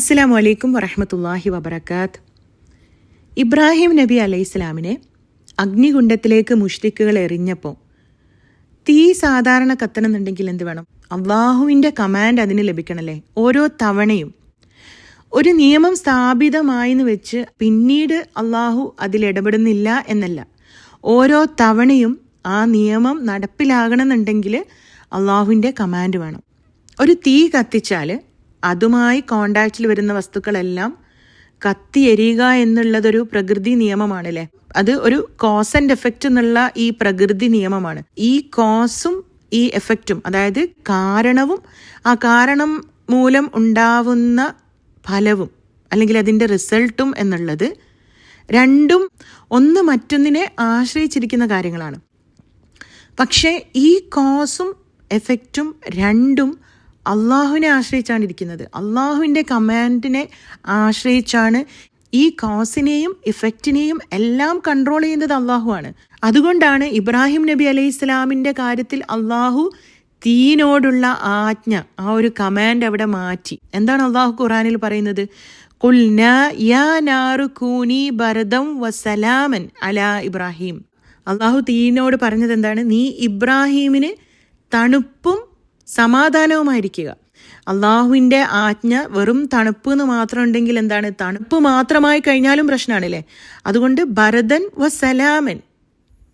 അസ്സലാമു വലൈക്കും വറഹമത്തല്ലാഹി വബർക്കാത്ത് ഇബ്രാഹിം നബി അലൈഹി ഇസ്ലാമിനെ അഗ്നികുണ്ഡത്തിലേക്ക് മുഷ്രിക്കുകൾ എറിഞ്ഞപ്പോൾ തീ സാധാരണ കത്തണമെന്നുണ്ടെങ്കിൽ എന്ത് വേണം? അള്ളാഹുവിന്റെ കമാൻഡ് അതിന് ലഭിക്കണമല്ലേ? ഓരോ തവണയും. ഒരു നിയമം സ്ഥാപിതമായെന്ന് വെച്ച് പിന്നീട് അള്ളാഹു അതിലിടപെടുന്നില്ല എന്നല്ല. ഓരോ തവണയും ആ നിയമം നടപ്പിലാകണമെന്നുണ്ടെങ്കിൽ അള്ളാഹുവിന്റെ കമാൻഡ് വേണം. ഒരു തീ കത്തിച്ചാൽ അതുമായി കോണ്ടാക്റ്റിൽ വരുന്ന വസ്തുക്കളെല്ലാം കത്തി എരിയുക എന്നുള്ളതൊരു പ്രകൃതി നിയമമാണല്ലേ? അത് ഒരു കോസ് ആൻഡ് എഫക്റ്റ് എന്നുള്ള ഈ പ്രകൃതി നിയമമാണ്. ഈ കോസും ഈ എഫക്റ്റും അതായത് കാരണവും ആ കാരണം മൂലം ഉണ്ടാവുന്ന ഫലവും അല്ലെങ്കിൽ അതിന്റെ റിസൾട്ടും എന്നുള്ളത് രണ്ടും ഒന്ന് മറ്റൊന്നിനെ ആശ്രയിച്ചിരിക്കുന്ന കാര്യങ്ങളാണ്. പക്ഷേ ഈ കോസും എഫക്റ്റും രണ്ടും അള്ളാഹുവിനെ ആശ്രയിച്ചാണ് ഇരിക്കുന്നത്. അള്ളാഹുവിന്റെ കമാൻഡിനെ ആശ്രയിച്ചാണ് ഈ കോസിനെയും ഇഫക്റ്റിനെയും എല്ലാം കൺട്രോൾ ചെയ്യുന്നത് അള്ളാഹുവാണ്. അതുകൊണ്ടാണ് ഇബ്രാഹിം നബി അലൈഹി ഇസ്ലാമിന്റെ കാര്യത്തിൽ അള്ളാഹു തീനോടുള്ള ആജ്ഞ ആ ഒരു കമാൻഡ് അവിടെ മാറ്റി. എന്താണ് അള്ളാഹു ഖുറാനിൽ പറയുന്നത്? യാ കൂനി വസലാമൻ അലാ ഇബ്രാഹിം. അള്ളാഹു തീനോട് പറഞ്ഞത് എന്താണ്? നീ ഇബ്രാഹീമിന് തണുപ്പും സമാധാനവുമായിരിക്കുക. അള്ളാഹുവിന്റെ ആജ്ഞ വെറും തണുപ്പ് എന്ന് മാത്രം ഉണ്ടെങ്കിൽ എന്താണ്? തണുപ്പ് മാത്രമായി കഴിഞ്ഞാലും പ്രശ്നമാണല്ലേ? അതുകൊണ്ട് ഭരതൻ വ സലാമൻ.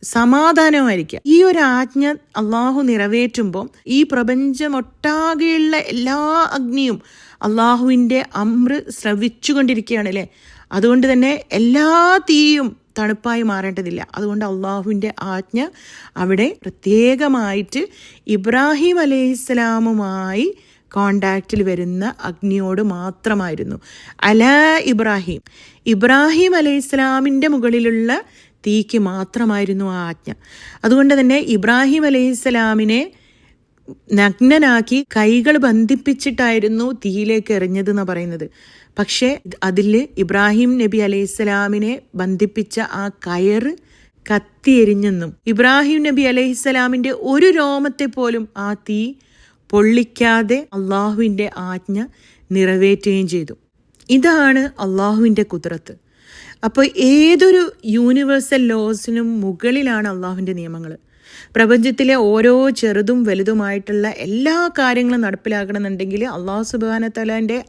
സമാധാനവുമായിരിക്കുക ഈ ഒരു ആജ്ഞ അള്ളാഹു നിറവേറ്റുമ്പോൾ ഈ പ്രപഞ്ചമൊട്ടാകെയുള്ള എല്ലാ അഗ്നിയും അള്ളാഹുവിന്റെ അമ്ര ശ്രവിച്ചുകൊണ്ടിരിക്കുകയാണല്ലേ അതുകൊണ്ട് തന്നെ എല്ലാ തീയും തണുപ്പായി മാറേണ്ടതില്ല. അതുകൊണ്ട് അള്ളാഹുവിന്റെ ആജ്ഞ അവിടെ പ്രത്യേകമായിട്ട് ഇബ്രാഹിം അലൈഹിസ്സലാമുമായി കോണ്ടാക്റ്റിൽ വരുന്ന അഗ്നിയോട് മാത്രമായിരുന്നു. അല ഇബ്രാഹിം. ഇബ്രാഹിം അലൈഹിസ്സലാമിന്റെ മുകളിലുള്ള തീക്ക് മാത്രമായിരുന്നു ആ ആജ്ഞ. അതുകൊണ്ട് തന്നെ ഇബ്രാഹിം അലൈഹിസ്സലാമിനെ നഗ്നനാക്കി കൈകൾ ബന്ധിപ്പിച്ചിട്ടായിരുന്നു തീയിലേക്ക് എറിഞ്ഞത് എന്ന് പറയുന്നത്. പക്ഷേ അതിൽ ഇബ്രാഹിം നബി അലൈഹിസ്സലാമിനെ ബന്ധിപ്പിച്ച ആ കയറ് കത്തിയെരിഞ്ഞെന്നും ഇബ്രാഹിം നബി അലൈഹിസ്സലാമിന്റെ ഒരു രോമത്തെ പോലും ആ തീ പൊള്ളിക്കാതെ അള്ളാഹുവിന്റെ ആജ്ഞ നിറവേറ്റുകയും ചെയ്തു. ഇതാണ് അള്ളാഹുവിന്റെ കുതിരത്ത്. അപ്പോൾ ഏതൊരു യൂണിവേഴ്സൽ ലോസിനും മുകളിലാണ് അള്ളാഹുവിന്റെ നിയമങ്ങൾ. പ്രപഞ്ചത്തിലെ ഓരോ ചെറുതും വലുതുമായിട്ടുള്ള എല്ലാ കാര്യങ്ങളും നടപ്പിലാക്കണമെന്നുണ്ടെങ്കിൽ അള്ളാഹു സുബാന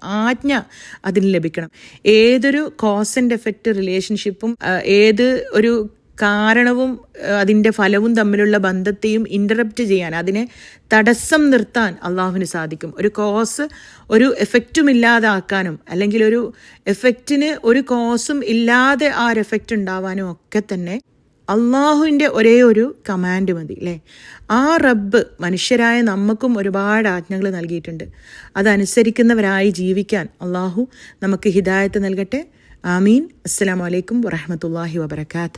ആജ്ഞ അതിന് ലഭിക്കണം. ഏതൊരു കോസ് ആൻഡ് എഫക്റ്റ് റിലേഷൻഷിപ്പും ഏത് ഒരു കാരണവും അതിന്റെ ഫലവും തമ്മിലുള്ള ബന്ധത്തെയും ഇന്ററപ്റ്റ് ചെയ്യാൻ അതിനെ തടസ്സം നിർത്താൻ അള്ളാഹുവിന് സാധിക്കും. ഒരു കോസ് ഒരു എഫക്റ്റും ഇല്ലാതാക്കാനും അല്ലെങ്കിൽ ഒരു എഫക്റ്റിന് ഒരു കോസും ഇല്ലാതെ ആ ഒരു എഫക്റ്റ് ഉണ്ടാവാനും ഒക്കെ തന്നെ അള്ളാഹുവിന്റെ ഒരേ ഒരു കമാൻഡ് മതി അല്ലേ ആ റബ്ബ് മനുഷ്യരായ നമുക്കും ഒരുപാട് ആജ്ഞകൾ നൽകിയിട്ടുണ്ട്. അതനുസരിക്കുന്നവരായി ജീവിക്കാൻ അള്ളാഹു നമുക്ക് ഹിദായത്ത് നൽകട്ടെ. ആമീൻ. അസ്സാം വലൈക്കും വറഹമത്തല്ലാഹി വബർക്കാത്ത്